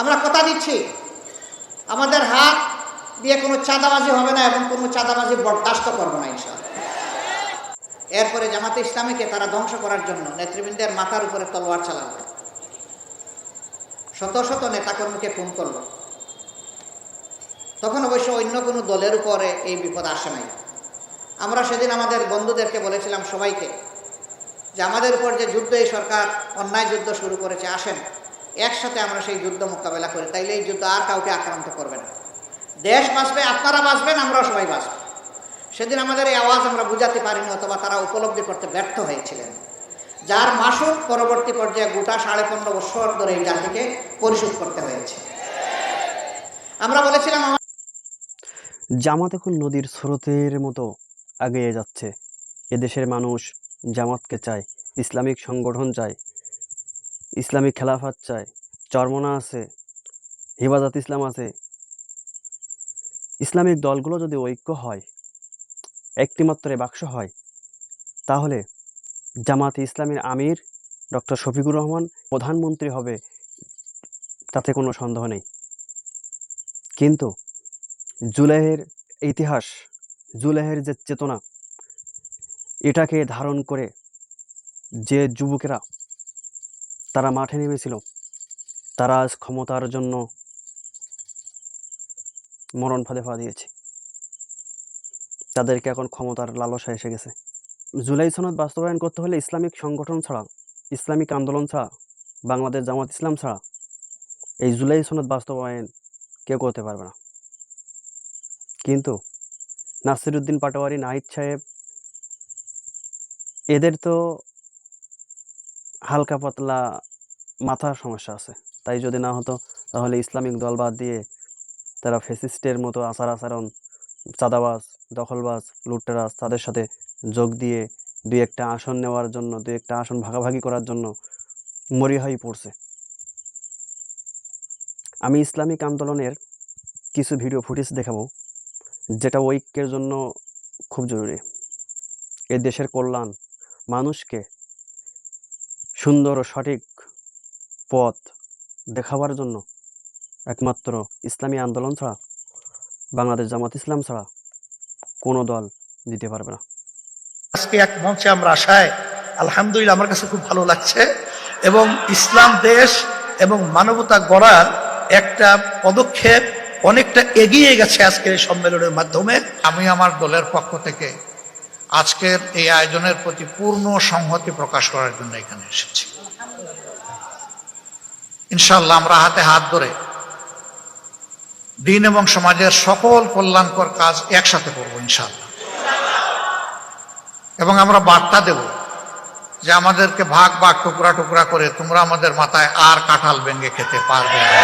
আমরা কথা দিচ্ছি। আমাদের হাত দিয়ে কোনো চাঁদাবাজি হবে না এবং কোনো চাঁদাবাজি বরদাস্ত করব না, ইনশাআল্লাহ। এরপরে জামাতে ইসলামীকে তারা ধ্বংস করার জন্য নেতৃবৃন্দের মাথার উপরে তলোয়ার চালালো। শত শত নেতাকর্মীকে খুন করল। তখন অবশ্য অন্য কোনো দলের উপরে এই বিপদ আসে নাই। আমরা সেদিন আমাদের বন্ধুদেরকে বলেছিলাম সবাইকে যে আমাদের উপর যে যুদ্ধ, এই সরকার অন্যায় যুদ্ধ শুরু করেছে আসেন একসাথে আমরা সেই যুদ্ধ মোকাবেলা করি, তাইলে এই যুদ্ধ আর কাউকে আক্রান্ত করবে না। দেশ বাঁচবে, আপনারা বাঁচবেন, আমরাও সবাই বাঁচব। সেদিন আমাদের এই আওয়াজ আমরা বুঝাতে পারিনি, অথবা তারা উপলব্ধি করতে ব্যর্থ হয়েছিলেন। যার মাসুক পরবর্তী পর্যায়ে গোটা সাড়ে পনেরো বছর ধরে এই জাতিকে পরিশোধ করতে হয়েছে। আমরা বলেছিলাম জামাত এখন নদীর স্রোতের মতো এগিয়ে যাচ্ছে। এদেশের মানুষ জামাতকে চায়, ইসলামিক সংগঠন চায় ইসলামিক খেলাফত চায়। চরমনা আছে, হেফাজত ইসলাম আছে। ইসলামিক দলগুলো যদি ঐক্য হয়, একটিমাত্র বাক্স হয়, তাহলে জামাত ইসলামের আমির ডক্টর শফিকুর রহমান প্রধানমন্ত্রী হবে, তাতে কোনো সন্দেহ নেই। কিন্তু জুলাইয়ের ইতিহাস, জুলাইয়ের যে চেতনা, এটাকে ধারণ করে যে যুবকেরা তারা মাঠে নেমেছিল। তারা আজ ক্ষমতার জন্য মরণ ফাঁদে পা দিয়েছে। তাদেরকে এখন ক্ষমতার লালসা এসে গেছে। জুলাই সনদ বাস্তবায়ন করতে হলে ইসলামিক সংগঠন ছাড়া, ইসলামিক আন্দোলন ছাড়া, বাংলাদেশ জামাত ইসলাম ছাড়া এই জুলাই সনদ বাস্তবায়ন কেউ করতে পারবে না। কিন্তু নাসিরুদ্দিন পাটোয়ারি, নাহিদ সাহেব, এদের তো হালকা পাতলা মাথার সমস্যা আছে। তাই যদি না হতো, তাহলে ইসলামিক দল বাদ দিয়ে তারা ফেসিস্টের মতো আচার আচরণ, চাঁদাবাজ, দখলবাজ লুট্টেরাজ তাদের সাথে যোগ দিয়ে দুই একটা আসন নেওয়ার জন্য, দুই একটা আসন ভাগাভাগি করার জন্য মরিহাই পড়ছে। আমি ইসলামিক আন্দোলনের কিছু ভিডিও ফুটেজ দেখাবো, যেটা ঐক্যের জন্য খুব জরুরি। এ দেশের কল্যাণ মানুষকে সুন্দর ও সঠিক পথ দেখাবার জন্য একমাত্র ইসলামী আন্দোলন ছাড়া, বাংলাদেশ জামাত ইসলাম ছাড়া কোনো দল দিতে পারবে না। আজকে এক মঞ্চে আমরা আশায় আলহামদুলিল্লাহ আমার কাছে খুব ভালো লাগছে এবং ইসলাম দেশ এবং মানবতা গড়ার একটা পদক্ষেপ অনেকটা এগিয়ে গেছে আজকের এই সম্মেলনের মাধ্যমে। আমি আমার দলের পক্ষ থেকে আজকের এই আয়োজনের প্রতি পূর্ণ সংহতি প্রকাশ করার জন্য এখানে এসেছি। ইনশাল্লাহ আমরা হাতে হাত ধরে দিন এবং সমাজের সকল কল্যাণকর কাজ একসাথে করব ইনশাল্লাহ এবং আমরা বার্তা দেব যে আমাদেরকে ভাগ ভাগ টুকরা টুকরা করে তোমরা আমাদের মাথায় আর কাঁঠাল ভেঙে খেতে পারবে না।